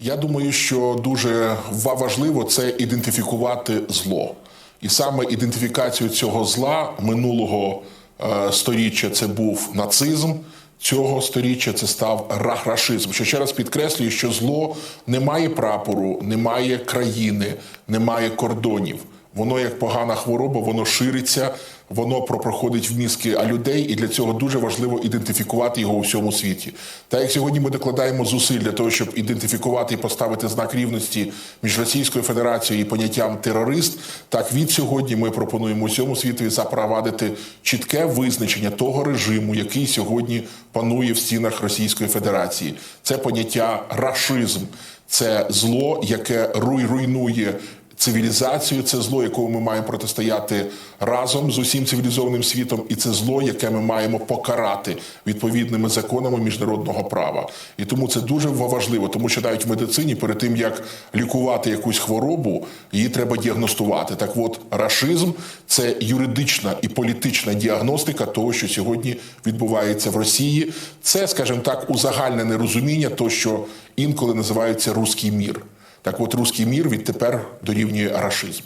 Я думаю, що дуже ва- важливо це ідентифікувати зло. І саме ідентифікацію цього зла минулого е, сторіччя це був нацизм. Цього сторіччя це став рахрашизм. Що ще раз підкреслюю, що зло не має прапору, не має країни, не має кордонів. Воно як погана хвороба, воно шириться, воно про- проходить в мізки людей, і для цього дуже важливо ідентифікувати його у всьому світі. Так як сьогодні ми докладаємо зусиль для того, щоб ідентифікувати і поставити знак рівності між Російською Федерацією і поняттям терорист, так від сьогодні ми пропонуємо усьому світові запровадити чітке визначення того режиму, який сьогодні панує в стінах Російської Федерації. Це поняття рашизм, це зло, яке руй- руйнує цивілізацію, це зло, якому ми маємо протистояти разом з усім цивілізованим світом, і це зло, яке ми маємо покарати відповідними законами міжнародного права. І тому це дуже важливо, тому що навіть в медицині перед тим як лікувати якусь хворобу, її треба діагностувати. Так, от рашизм це юридична і політична діагностика того, що сьогодні відбувається в Росії. Це, скажімо так, узагальнене розуміння, того, що інколи називається руський мір. Так от русський мір відтепер дорівнює рашизм.